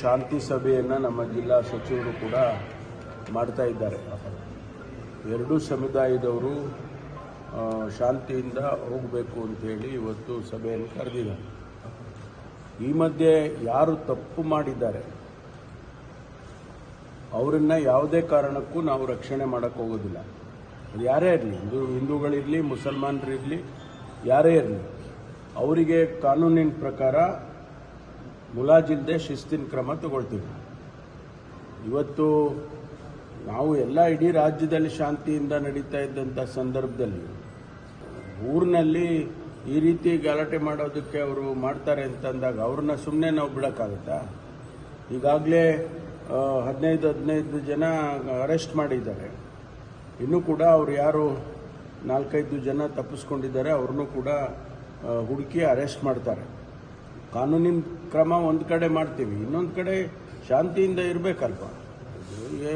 ಶಾಂತಿ ಸಭೆಯನ್ನು ನಮ್ಮ ಜಿಲ್ಲಾ ಸಚಿವರು ಕೂಡ ಮಾಡ್ತಾ ಇದ್ದಾರೆ. ಎರಡೂ ಸಮುದಾಯದವರು ಶಾಂತಿಯಿಂದ ಹೋಗಬೇಕು ಅಂತೇಳಿ ಇವತ್ತು ಸಭೆಯನ್ನು ಕರೆದಿದ್ದಾರೆ. ಈ ಮಧ್ಯೆ ಯಾರು ತಪ್ಪು ಮಾಡಿದ್ದಾರೆ, ಅವರನ್ನು ಯಾವುದೇ ಕಾರಣಕ್ಕೂ ನಾವು ರಕ್ಷಣೆ ಮಾಡೋಕ್ಕೆ ಹೋಗೋದಿಲ್ಲ. ಅದು ಯಾರೇ ಇರಲಿ, ಹಿಂದೂ, ಹಿಂದೂಗಳಿರಲಿ, ಮುಸಲ್ಮಾನರಿರಲಿ, ಯಾರೇ ಇರಲಿ, ಅವರಿಗೆ ಕಾನೂನಿನ ಪ್ರಕಾರ ಮುಲಾಜಿಲ್ಲದೆ ಶಿಸ್ತಿನ ಕ್ರಮ ತಗೊಳ್ತೀವಿ. ಇವತ್ತು ನಾವು ಎಲ್ಲ ಇಡೀ ರಾಜ್ಯದಲ್ಲಿ ಶಾಂತಿಯಿಂದ ನಡೀತಾ ಇದ್ದಂಥ ಸಂದರ್ಭದಲ್ಲಿ ಊರಿನಲ್ಲಿ ಈ ರೀತಿ ಗಲಾಟೆ ಮಾಡೋದಕ್ಕೆ ಅವರು ಮಾಡ್ತಾರೆ ಅಂತಂದಾಗ ಅವ್ರನ್ನ ಸುಮ್ಮನೆ ನಾವು ಬಿಡೋಕ್ಕಾಗುತ್ತಾ? ಈಗಾಗಲೇ ಹದಿನೈದು ಹದಿನೈದು ಜನ ಅರೆಸ್ಟ್ ಮಾಡಿದ್ದಾರೆ. ಇನ್ನೂ ಕೂಡ ಅವರು ಯಾರು ನಾಲ್ಕೈದು ಜನ ತಪ್ಪಿಸ್ಕೊಂಡಿದ್ದಾರೆ, ಅವ್ರನ್ನೂ ಕೂಡ ಹುಡುಕಿ ಅರೆಸ್ಟ್ ಮಾಡ್ತಾರೆ. ಕಾನೂನಿನ ಕ್ರಮ ಒಂದು ಕಡೆ ಮಾಡ್ತೀವಿ, ಇನ್ನೊಂದು ಕಡೆ ಶಾಂತಿಯಿಂದ ಇರಬೇಕಲ್ವ?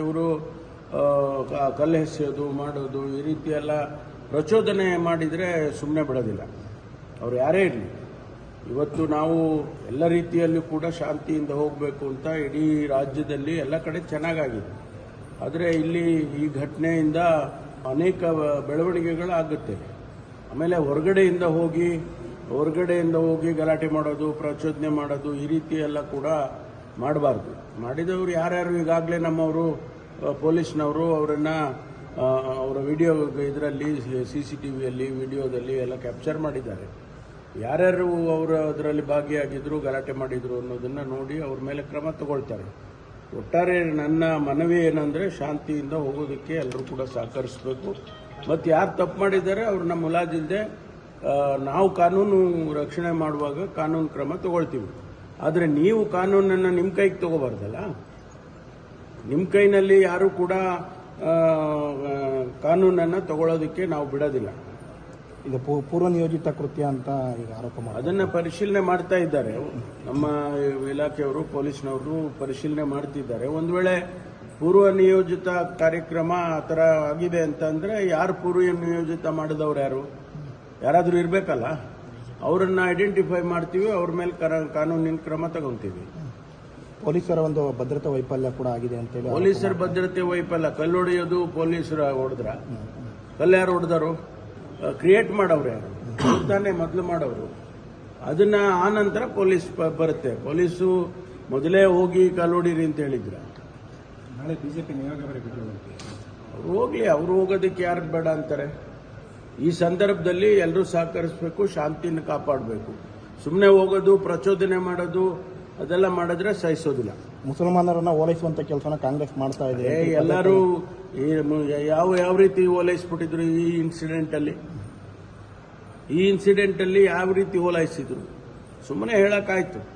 ಇವರು ಕಲ್ಲು ಎಸೆಯೋದು ಮಾಡೋದು, ಈ ರೀತಿ ಎಲ್ಲ ಪ್ರಚೋದನೆ ಮಾಡಿದರೆ ಸುಮ್ಮನೆ ಬಿಡೋದಿಲ್ಲ. ಅವ್ರು ಯಾರೇ ಇರಲಿ, ಇವತ್ತು ನಾವು ಎಲ್ಲ ರೀತಿಯಲ್ಲೂ ಕೂಡ ಶಾಂತಿಯಿಂದ ಹೋಗಬೇಕು ಅಂತ ಇಡೀ ರಾಜ್ಯದಲ್ಲಿ ಎಲ್ಲ ಕಡೆ ಚೆನ್ನಾಗಾಗಿದೆ. ಆದರೆ ಇಲ್ಲಿ ಈ ಘಟನೆಯಿಂದ ಅನೇಕ ಬೆಳವಣಿಗೆಗಳಾಗುತ್ತೆ. ಆಮೇಲೆ ಹೊರಗಡೆಯಿಂದ ಹೋಗಿ ಹೊರಗಡೆಯಿಂದ ಹೋಗಿ ಗಲಾಟೆ ಮಾಡೋದು, ಪ್ರಚೋದನೆ ಮಾಡೋದು ಈ ರೀತಿ ಎಲ್ಲ ಕೂಡ ಮಾಡಬಾರ್ದು. ಮಾಡಿದವರು ಯಾರ್ಯಾರು ಈಗಾಗಲೇ ನಮ್ಮವರು ಪೊಲೀಸ್ನವರು, ಅವರನ್ನು ಅವರ ವಿಡಿಯೋ ಇದರಲ್ಲಿ, ಸಿ ಸಿ ಟಿ ವಿಯಲ್ಲಿ, ವಿಡಿಯೋದಲ್ಲಿ ಎಲ್ಲ ಕ್ಯಾಪ್ಚರ್ ಮಾಡಿದ್ದಾರೆ. ಯಾರ್ಯಾರು ಅವರು ಅದರಲ್ಲಿ ಭಾಗಿಯಾಗಿದ್ರು, ಗಲಾಟೆ ಮಾಡಿದ್ರು ಅನ್ನೋದನ್ನು ನೋಡಿ ಅವ್ರ ಮೇಲೆ ಕ್ರಮ ತಗೊಳ್ತಾರೆ. ಒಟ್ಟಾರೆ ನನ್ನ ಮನವಿ ಏನಂದರೆ ಶಾಂತಿಯಿಂದ ಹೋಗೋದಕ್ಕೆ ಎಲ್ಲರೂ ಕೂಡ ಸಹಕರಿಸಬೇಕು. ಮತ್ತು ಯಾರು ತಪ್ಪು ಮಾಡಿದ್ದಾರೆ, ಅವ್ರನ್ನ ಮುಲಾಜಿಲ್ಲದೆ ನಾವು ಕಾನೂನು ರಕ್ಷಣೆ ಮಾಡುವಾಗ ಕಾನೂನು ಕ್ರಮ ತಗೊಳ್ತೀವಿ. ಆದರೆ ನೀವು ಕಾನೂನನ್ನು ನಿಮ್ಮ ಕೈಗೆ ತಗೋಬಾರ್ದಲ್ಲ? ನಿಮ್ಮ ಕೈನಲ್ಲಿ ಯಾರು ಕೂಡ ಕಾನೂನನ್ನು ತಗೊಳ್ಳೋದಕ್ಕೆ ನಾವು ಬಿಡೋದಿಲ್ಲ. ಇದು ಪೂ- ಪೂರ್ವ ನಿಯೋಜಿತ ಕೃತ್ಯ ಅಂತ ಈಗ ಆರೋಪ ಮಾಡಿ ಅದನ್ನ ಪರಿಶೀಲನೆ ಮಾಡ್ತಾ ಇದ್ದಾರೆ. ನಮ್ಮ ಇಲಾಖೆಯವರು ಪೊಲೀಸ್ನವರು ಪರಿಶೀಲನೆ ಮಾಡ್ತಿದ್ದಾರೆ. ಒಂದು ವೇಳೆ ಪೂರ್ವ ನಿಯೋಜಿತ ಕಾರ್ಯಕ್ರಮ ಆ ಥರ ಆಗಿದೆ ಅಂತಂದ್ರೆ ಯಾರು ಪೂರ್ವ ನಿಯೋಜಿತ ಮಾಡಿದವ್ರು ಯಾರು? ಯಾರಾದರೂ ಇರಬೇಕಲ್ಲ? ಅವರನ್ನು ಐಡೆಂಟಿಫೈ ಮಾಡ್ತೀವಿ ಅವ್ರ ಮೇಲೆ ಕರ- ಕಾನೂನಿನ ಕ್ರಮ ತಗೊಂತೀವಿ. ಪೊಲೀಸರ ಒಂದು ಭದ್ರತೆ ವೈಫಲ್ಯ ಕೂಡ ಆಗಿದೆ ಅಂತೇಳಿ ಪೊಲೀಸರ ಭದ್ರತೆ ವೈಫಲ್ಯ. ಕಲ್ಲೊಡೆಯೋದು ಪೊಲೀಸರು ಪೊಲೀಸರ ಹೊಡೆದ್ರ. ಕಲ್ಲು ಯಾರು ಹೊಡೆದರು? ಕ್ರಿಯೇಟ್ ಮಾಡವ್ರೆ ಯಾರು? ತಾನೇ ಮೊದಲು ಮಾಡೋರು. ಅದನ್ನ ಆ ನಂತರ ಪೊಲೀಸ್ ಬ- ಬರುತ್ತೆ. ಪೊಲೀಸು ಮೊದಲೇ ಹೋಗಿ ಕಲ್ಲು ಹೊಡೀರಿ ಅಂತ ಹೇಳಿದ್ರ. ನಾಳೆ ಬಿಜೆಪಿ ಅವ್ರು ಹೋಗ್ಲಿ ಅವ್ರು ಹೋಗೋದಕ್ಕೆ ಯಾರು ಬೇಡ ಅಂತಾರೆ? ಈ ಸಂದರ್ಭದಲ್ಲಿ ಎಲ್ಲರೂ ಸಹಕರಿಸಬೇಕು ಶಾಂತಿಯನ್ನು ಕಾಪಾಡಬೇಕು. ಸುಮ್ಮನೆ ಹೋಗೋದು ಪ್ರಚೋದನೆ ಮಾಡೋದು ಅದೆಲ್ಲ ಮಾಡಿದ್ರೆ ಸಹಿಸೋದಿಲ್ಲ. ಮುಸಲ್ಮಾನರನ್ನ ಓಲೈಸುವಂತ ಕೆಲಸನ ಕಾಂಗ್ರೆಸ್ ಮಾಡ್ತಾ ಇದೆ. ಎಲ್ಲರೂ ಯಾವ ಯಾವ ರೀತಿ ಓಲೈಸ್ಬಿಟ್ಟಿದ್ರು ಈ ಇನ್ಸಿಡೆಂಟ್ ಅಲ್ಲಿ? ಈ ಇನ್ಸಿಡೆಂಟ್ ಅಲ್ಲಿ ಯಾವ ರೀತಿ ಓಲೈಸಿದ್ರು? ಸುಮ್ಮನೆ ಹೇಳಕ್ಕಾಯ್ತು.